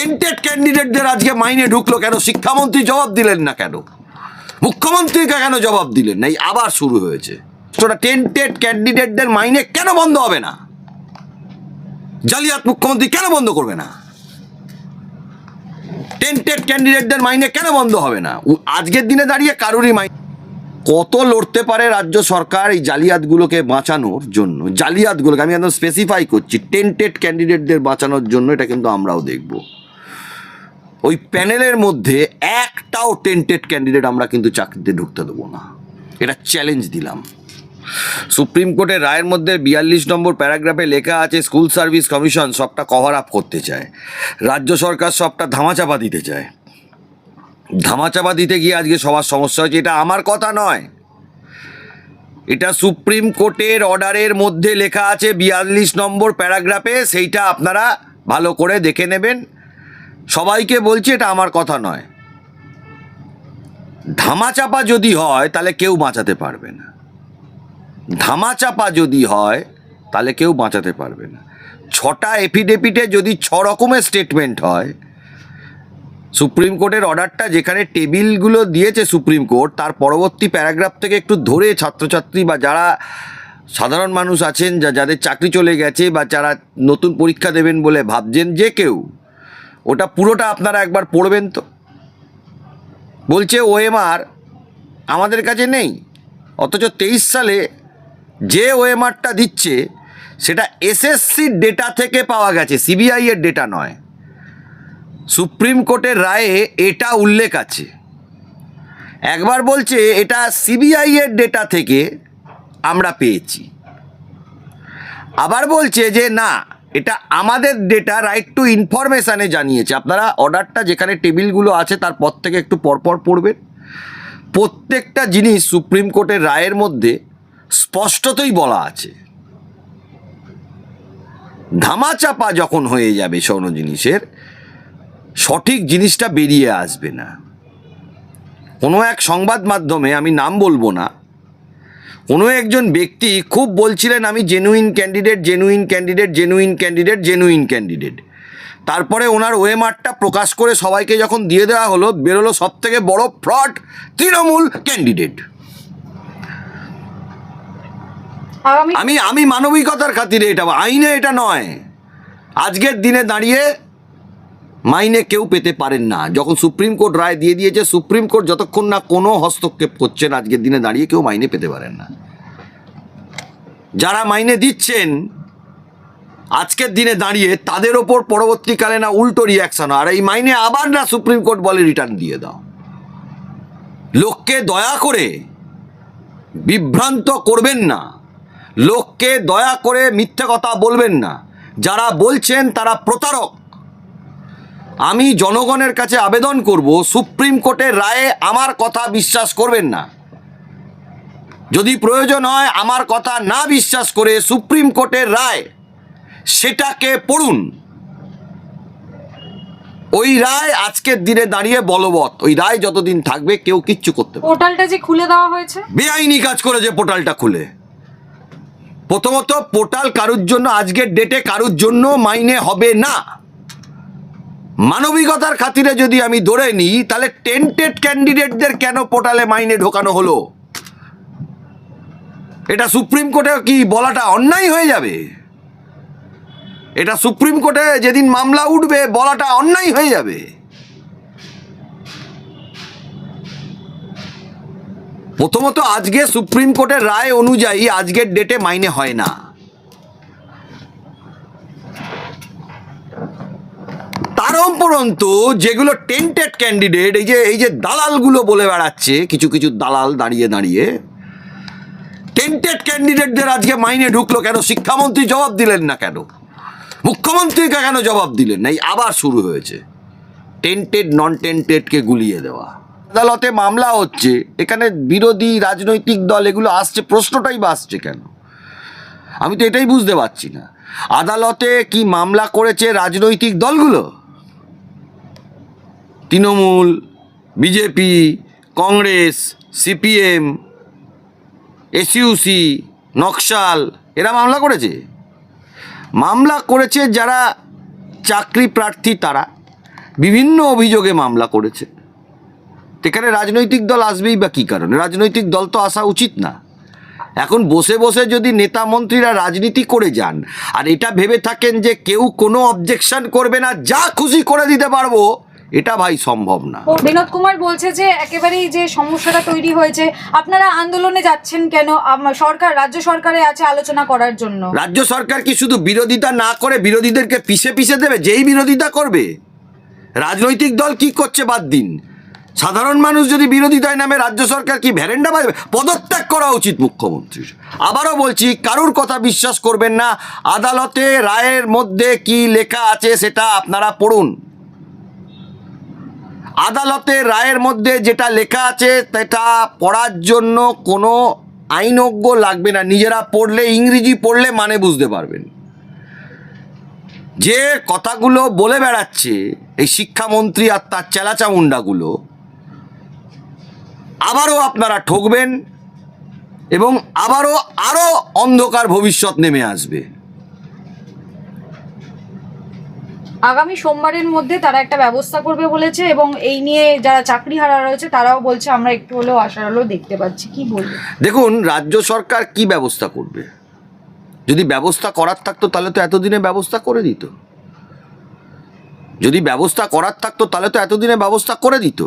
Tainted ক্যান্ডিডেটদের আজকে মাইনে ঢুকলো কেন? শিক্ষামন্ত্রী জবাব দিলেন না কেন? মুখ্যমন্ত্রীকে কেন জবাব দিলেন না? এই আবার শুরু হয়েছে। টেন্টেড ক্যান্ডিডেটদের মাইনে কেন বন্ধ হবে না? জালিয়াত মুখ্যমন্ত্রী কেন বন্ধ করবে না? টেন্টেড ক্যান্ডিডেটদের মাইনে কেন বন্ধ হবে না? আজকের দিনে দাঁড়িয়ে কারোরই মাইনে কত লড়তে পারে রাজ্য সরকার এই জালিয়াতগুলোকে বাঁচানোর জন্য? জালিয়াতগুলোকে, আমি একদম স্পেসিফাই করছি টেন্টেড ক্যান্ডিডেটদের বাঁচানোর জন্য এটা কিন্তু আমরাও দেখব। ওই প্যানেলের মধ্যে একটাও টেন্টেড ক্যান্ডিডেট আমরা কিন্তু চাকরিতে ঢুকতে দেবো না। এটা চ্যালেঞ্জ দিলাম। সুপ্রিম কোর্টের রায়ের মধ্যে বিয়াল্লিশ নম্বর প্যারাগ্রাফে লেখা আছে, স্কুল সার্ভিস কমিশন সবটা কভার আপ করতে চায়। রাজ্য সরকার সবটা ধামাচাপা দিতে চায়। ধামাচাপা দিতে গিয়ে আজকে সবার সমস্যা হয়েছে। এটা আমার কথা নয়। এটা সুপ্রিম কোর্টের অর্ডারের মধ্যে লেখা আছে, বিয়াল্লিশ নম্বর প্যারাগ্রাফে সেইটা আপনারা ভালো করে দেখে নেবেন। সবাইকে বলছি এটা আমার কথা নয়। ধামাচাপা যদি হয়, তাহলে কেউ বাঁচাতে পারবে না। ধামাচাপা যদি হয়, তাহলে কেউ বাঁচাতে পারবে না। ছটা এফিডেভিটে যদি ছ রকমের স্টেটমেন্ট হয়, সুপ্রিম কোর্টের অর্ডারটা যেখানে টেবিলগুলো দিয়েছে সুপ্রিম কোর্ট, তার পরবর্তী প্যারাগ্রাফ থেকে একটু ধরে ছাত্রছাত্রী বা যারা সাধারণ মানুষ আছেন, যা যাদের চাকরি চলে গেছে বা যারা নতুন পরীক্ষা দেবেন বলে ভাবছেন, যে কেউ ওটা পুরোটা আপনারা একবার পড়বেন তো। বলছে ওএমআর আমাদের কাছে নেই। অথচ তেইশ সালে যে ওএমআরটা দিচ্ছে, সেটা এসএসসির ডেটা থেকে পাওয়া গেছে, সিবিআই এর ডেটা নয়। সুপ্রিম কোর্টের রায়ে এটা উল্লেখ আছে। একবার বলছে এটা সিবিআই এর ডেটা থেকে আমরা পেয়েছি। আবার বলছে যে না এটা আমাদের ডেটা রাইট টু ইনফরমেশানে জানিয়েছে। আপনারা অর্ডারটা যেখানে টেবিলগুলো আছে তারপর থেকে একটু পরপর পড়বেন। প্রত্যেকটা জিনিস সুপ্রিম কোর্টের রায়ের মধ্যে স্পষ্টতই বলা আছে। ধামাচাপা যখন হয়ে যাবে কোনো জিনিসের, সঠিক জিনিসটা বেরিয়ে আসবে না। কোনো এক সংবাদ মাধ্যমে আমি নাম বলব না কোনো একজন ব্যক্তি খুব বলছিলেন আমি genuine candidate genuine candidate genuine candidate genuine candidate তারপরে ওনার ওয়েমার্কটা প্রকাশ করে সবাইকে যখন দিয়ে দেওয়া হলো বেরোলো সব থেকে বড় ফ্রড তৃণমূল ক্যান্ডিডেট আমি আমি মানবিকতার খাতিরে এটা আইনে এটা নয়। আজকের দিনে দাঁড়িয়ে মাইনে কেউ পেতে পারেন না। যখন সুপ্রিম কোর্ট রায় দিয়ে দিয়েছে, সুপ্রিম কোর্ট যতক্ষণ না কোনো হস্তক্ষেপ করছেন আজকের দিনে দাঁড়িয়ে কেউ মাইনে পেতে পারেন না। যারা মাইনে দিচ্ছেন, আজকের দিনে দাঁড়িয়ে তাদের ওপর পরবর্তীকালে না উল্টো রিয়াকশন আর এই মাইনে আবার না সুপ্রিম কোর্ট বলে রিটার্ন দিয়ে দাও। লোককে দয়া করে বিভ্রান্ত করবেন না। লোককে দয়া করে মিথ্যে কথা বলবেন না। যারা বলছেন তারা প্রতারক। আমি জনগণের কাছে আবেদন করব সুপ্রিম কোর্টের রায়ে আমার কথা বিশ্বাস করবেন না। যদি প্রয়োজন হয় আমার কথা না বিশ্বাস করে সুপ্রিম কোর্টের রায় সেটাকে পড়ুন। ওই রায় আজকের দিনে দাঁড়িয়ে বলবৎ। ওই রায় যতদিন থাকবে কেউ কিচ্ছু করতে পোর্টালটা যে খুলে দেওয়া হয়েছে? বেআইনি কাজ করেছে পোর্টালটা খুলে। প্রথমত পোর্টাল কারুর জন্য আজকের ডেটে কারুর জন্য মাইনে হবে না। মানবিকতার খাতিরে যদি আমি ধরে নিই, তাহলে টেন্টেড ক্যান্ডিডেটদের কেন পোর্টালে মাইনে ঢোকানো হলো? এটা সুপ্রিম কোর্টে কি বলাটা অন্যায় হয়ে যাবে? এটা সুপ্রিম কোর্টে যেদিন মামলা উঠবে, বলাটা অন্যায় হয়ে যাবে। প্রথমত, আজকে সুপ্রিম কোর্টের রায় অনুযায়ী আজকের ডেটে মাইনে হয় না তার উপরন্তু যেগুলো টেন্টেড ক্যান্ডিডেট এই যে এই যে দালালগুলো বলে বেড়াচ্ছে, কিছু কিছু দালাল দাঁড়িয়ে দাঁড়িয়ে। টেন্টেড ক্যান্ডিডেটদের আজকে মাইনে ঢুকলো কেন? শিক্ষামন্ত্রী জবাব দিলেন না কেন? মুখ্যমন্ত্রীকে কেন জবাব দিলেন না? এই আবার শুরু হয়েছে। টেন্টেড নন টেন্টেডকে গুলিয়ে দেওয়া। আদালতে মামলা হচ্ছে। এখানে বিরোধী রাজনৈতিক দল এগুলো আসছে। প্রশ্নটাই বা আসছে কেন? আমি তো এটাই বুঝতে পারছি না। আদালতে কি মামলা করেছে রাজনৈতিক দলগুলো? Trinamool, BJP, Congress, CPM, SUC, Naxal, এরা মামলা করেছে। মামলা করেছে যারা চাকরি প্রার্থী তারা। বিভিন্ন অভিযোগে মামলা করেছে। এখানে রাজনৈতিক দল আসবেই বা কী কারণে? রাজনৈতিক দল তো আসা উচিত না। এখন বসে বসে যদি নেতা মন্ত্রীরা রাজনীতি করে যান, আর এটা ভেবে থাকেন যে কেউ কোনো অবজেকশন করবে না, যা খুশি করে দিতে পারব এটা ভাই সম্ভব না। বিনোদ কুমার বলছে যে একেবারেই যে সমস্যাটা তৈরি হয়েছে আপনারা আন্দোলনে যাচ্ছেন কেন? সরকার রাজ্য সরকারে আছে আলোচনা করার জন্য। রাজ্য সরকার কি শুধু বিরোধিতা না করে বিরোধীদেরকে পিষে পিষে দেবে? যেই বিরোধিতা করবে রাজনৈতিক দল কি করছে বাদ দিন? সাধারণ মানুষ যদি বিরোধিতায় নামে রাজ্য সরকার কি ভ্যারেন্ডা বাজবে? পদত্যাগ করা উচিত মুখ্যমন্ত্রীর। আবারও বলছি কারুর কথা বিশ্বাস করবেন না। আদালতে রায়ের মধ্যে কি লেখা আছে সেটা আপনারা পড়ুন। আদালতের রায়ের মধ্যে যেটা লেখা আছে, সেটা পড়ার জন্য কোনো আইনজ্ঞ লাগবে না। নিজেরা পড়লে, ইংরেজি পড়লে মানে বুঝতে পারবেন। যে কথাগুলো বলে বেড়াচ্ছে, এই শিক্ষামন্ত্রী আর তার চেলাচামুন্ডাগুলো আবারও আপনারা ঠকবেন এবং আবারও আরও অন্ধকার ভবিষ্যৎ নেমে আসবে। আগামী সোমবারের মধ্যে তারা একটা ব্যবস্থা করবে বলেছে এবং এই নিয়ে যারা চাকরি হারা রয়েছে তারাও বলছে, আমরা একটু হলেও আশার হলেও দেখতে পাচ্ছি। কি বলব? দেখুন, রাজ্য সরকার কি ব্যবস্থা করবে? যদি ব্যবস্থা করার থাকতো তাহলে তো এতদিনে ব্যবস্থা করে দিত। যদি ব্যবস্থা করার থাকতো তাহলে তো এতদিনে ব্যবস্থা করে দিত।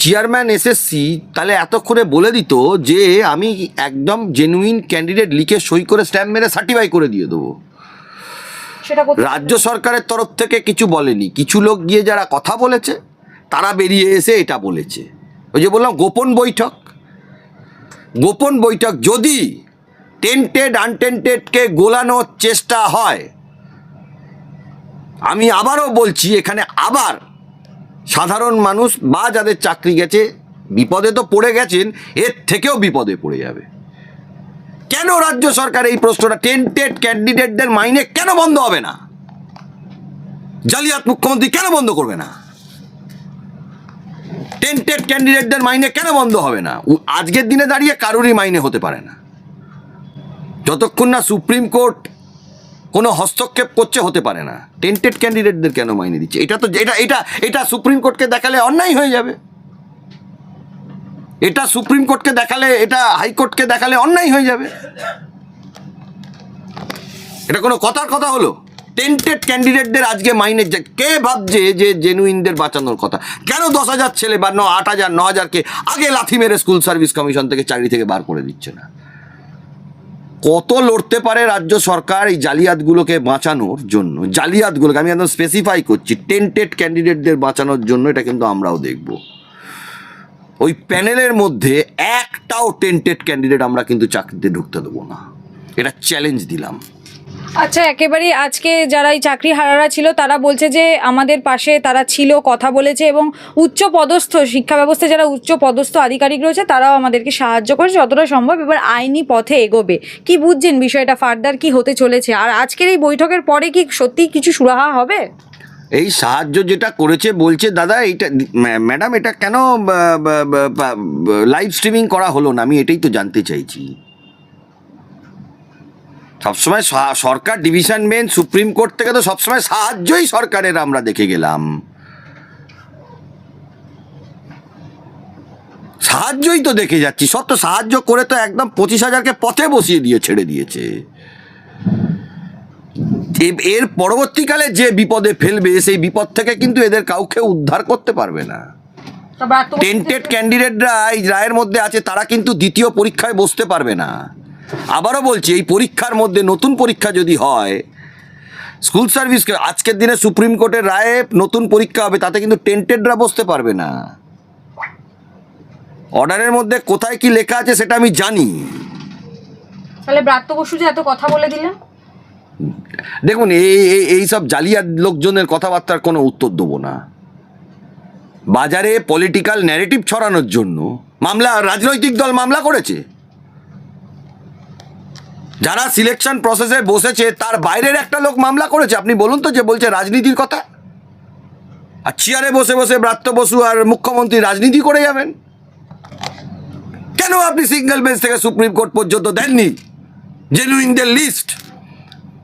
চেয়ারম্যান এসএসসি তাহলে এতক্ষণে বলে দিত যে, আমি একদম জেনুইন ক্যান্ডিডেট লিখে সই করে স্ট্যাম্প মেরে সার্টিফাই করে দিয়ে দেবো। রাজ্য সরকারের তরফ থেকে কিছু বলেনি। কিছু লোক গিয়ে যারা কথা বলেছে, তারা বেরিয়ে এসে এটা বলেছে। ওই যে বললাম, গোপন বৈঠক। গোপন বৈঠক যদি টেন্টেড আনটেন্টেডকে গোলানোর চেষ্টা হয়, আমি আবারও বলছি, এখানে আবার সাধারণ মানুষ বা যাদের চাকরি গেছে, বিপদে তো পড়ে গেছেন, এর থেকেও বিপদে পড়ে যাবে। কেন রাজ্য সরকার এই প্রশ্নটা টেন্টেড ক্যান্ডিডেটদের মাইনে কেন বন্ধ হবে না? জালিয়াত মুখ্যমন্ত্রী কেন বন্ধ করবে না? টেন্টেড ক্যান্ডিডেটদের মাইনে কেন বন্ধ হবে না? আজকের দিনে দাঁড়িয়ে কারোরই মাইনে হতে পারে না। যতক্ষণ না সুপ্রিম কোর্ট কোনো হস্তক্ষেপ করছে হতে পারে না। টেন্টেড ক্যান্ডিডেটদের কেন মাইনে দিচ্ছে? এটা তো, এটা এটা এটা সুপ্রিম কোর্টকে দেখালে অন্যায় হয়ে যাবে। এটা সুপ্রিম কোর্টকে দেখালে, এটা হাইকোর্টকে দেখালে অন্যায় হয়ে যাবে। এটা কোনো কথার কথা হলো? টেন্টেড ক্যান্ডিডেটদের আজকে মাইনে কে ভাবছে যে জেনুইনদের বাঁচানোর কথা? কেন দশ হাজার ছেলে বা ন আট হাজার, ন হাজারকে আগে লাথি মেরে স্কুল সার্ভিস কমিশন থেকে চাকরি থেকে বার করে দিচ্ছে না? কত লড়তে পারে রাজ্য সরকার এই জালিয়াতগুলোকে বাঁচানোর জন্য? জালিয়াতগুলোকে, আমি একদম স্পেসিফাই করছি টেন্টেড ক্যান্ডিডেটদের বাঁচানোর জন্য এটা কিন্তু আমরাও দেখব। ওই প্যানেলের মধ্যে একটাও টেন্টেড ক্যান্ডিডেট আমরা কিন্তু চাকরিতে ঢুকতে দেবো না। এটা চ্যালেঞ্জ দিলাম। আচ্ছা একেবারে আজকে যারা এই চাকরি হারারা ছিল, তারা বলছে যে আমাদের পাশে তারা ছিল, কথা বলেছে এবং উচ্চ পদস্থ, শিক্ষা ব্যবস্থায় যারা উচ্চ পদস্থ আধিকারিক রয়েছে, তারাও আমাদেরকে সাহায্য করেছে, যতটা সম্ভব এবার আইনি পথে এগোবে। কি বুঝছেন বিষয়টা? ফার্দার কি হতে চলেছে? আর আজকের এই বৈঠকের পরে কি সত্যি কিছু সুরাহা হবে? এই সাহায্য যেটা করেছে, বলছে, দাদা, এইটা ম্যাডাম, এটা কেন লাইভ স্ট্রিমিং করা হলো না? আমি এটাই তো জানতে চাইছি। সবসময় সরকার ডিভিশন বেঞ্চ সুপ্রিম কোর্ট থেকে তো সবসময় সাহায্যই সরকারের আমরা দেখে গেলাম। সাহায্যই তো দেখে যাচ্ছি। সব তো সাহায্য করে তো একদম পঁচিশ হাজারকে পথে বসিয়ে দিয়ে ছেড়ে দিয়েছে। এর পরবর্তীকালে যে বিপদে ফেলবে সেই বিপদ থেকে কিন্তু এদের কাউকে উদ্ধার করতে পারবে না। টেন্টেড ক্যান্ডিডেটরা এই রায়ের মধ্যে আছে তারা কিন্তু দ্বিতীয় পরীক্ষায় বসতে পারবে না। আবারও বলছি এই পরীক্ষার মধ্যে নতুন পরীক্ষা যদি হয় স্কুল সার্ভিস আজকের দিনে সুপ্রিম কোর্টের রায়ে নতুন পরীক্ষা হবে তাতে কিন্তু টেন্টেডরা বসতে পারবে না। অর্ডারের মধ্যে কোথায় কি লেখা আছে সেটা আমি জানি। তাহলে ব্রাত্য বসু যে এত কথা বলে দিলেন। দেখুন, এই, এই- সব জালিয়াত লোকজনের কথাবার্তার কোনো উত্তর দেবো না। বাজারে পলিটিক্যাল ন্যারেটিভ ছড়ানোর জন্য মামলা, রাজনৈতিক দল মামলা করেছে। যারা সিলেকশন প্রসেসে বসেছে, তার বাইরের একটা লোক মামলা করেছে। আপনি বলুন তো যে বলছে রাজনীতির কথা। আর চেয়ারে বসে বসে ব্রাত্য বসু আর মুখ্যমন্ত্রী রাজনীতি করে যাবেন। কেন আপনি সিঙ্গেল বেঞ্চ থেকে সুপ্রিম কোর্ট পর্যন্ত দেননি? জেনুইনদের লিস্ট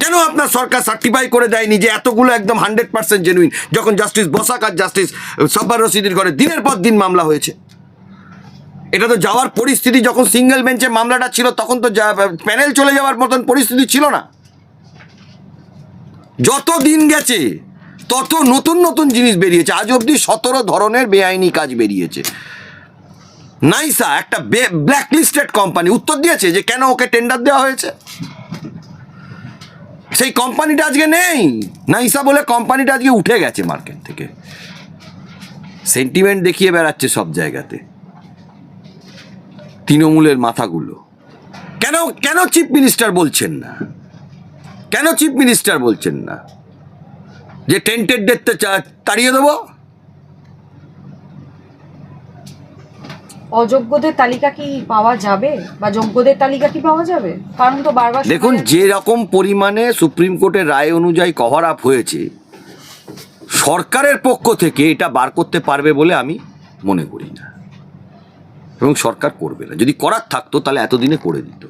কেন আপনার সরকার সার্টিফাই করে দেয়নি যে এতগুলো একদম হান্ড্রেড পার্সেন্ট জেনুইন যখন জাস্টিস বসাক আর জাস্টিস সব্বার রশিদির ঘরে দিনের পর দিন মামলা হয়েছে। এটা তো যাওয়ার পরিস্থিতি, যখন সিঙ্গেল বেঞ্চে মামলাটা ছিল, তখন তো প্যানেল চলে যাওয়ার মতন পরিস্থিতি ছিল না। যত দিন গেছে, তত নতুন নতুন জিনিস বেরিয়েছে। আজ অবধি সতেরো ধরনের বেআইনি কাজ বেরিয়েছে। নাইসা একটা ব্ল্যাক লিস্টেড কোম্পানি উত্তর দিয়েছে যে কেন ওকে টেন্ডার দেওয়া হয়েছে। সেই কোম্পানিটা আজকে নেই। না নাইসা বলে কোম্পানিটা আজকে উঠে গেছে মার্কেট থেকে। সেন্টিমেন্ট দেখিয়ে বেড়াচ্ছে সব জায়গাতে। তৃণমূলের মাথাগুলো। কেন কেন চিফ মিনিস্টার বলছেন না? কেন চিফ মিনিস্টার বলছেন না? যে টেন্টেড ডেটতে তাড়িয়ে দেবো? অযোগ্যদের তালিকা কি পাওয়া যাবে? বা যোগ্যদের তালিকা কি পাওয়া যাবে? কারণ তো বারবার দেখুন যে রকম পরিমাণে সুপ্রিম কোর্টের রায় অনুযায়ী কভার আপ হয়েছে সরকারের পক্ষ থেকে এটা বার করতে পারবে বলে আমি মনে করি না। এবং সরকার করবে না। যদি করার থাকতো তাহলে এতদিনে করে দিত।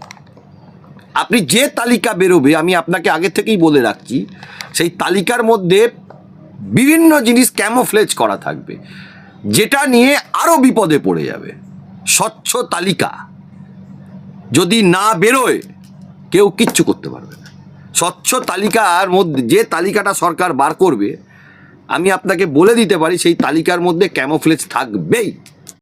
আপনি যে তালিকা বেরোবে আমি আপনাকে আগে থেকেই বলে রাখছি সেই তালিকার মধ্যে বিভিন্ন জিনিস ক্যামোফ্লেজ করা থাকবে যেটা নিয়ে আরও বিপদে পড়ে যাবে। স্বচ্ছ তালিকা। যদি না বেরোয়, কেউ কিচ্ছু করতে পারবে না। স্বচ্ছ তালিকার মধ্যে, যে তালিকাটা সরকার বার করবে, আমি আপনাকে বলে দিতে পারি, সেই তালিকার মধ্যে ক্যামোফ্লেজ থাকবেই।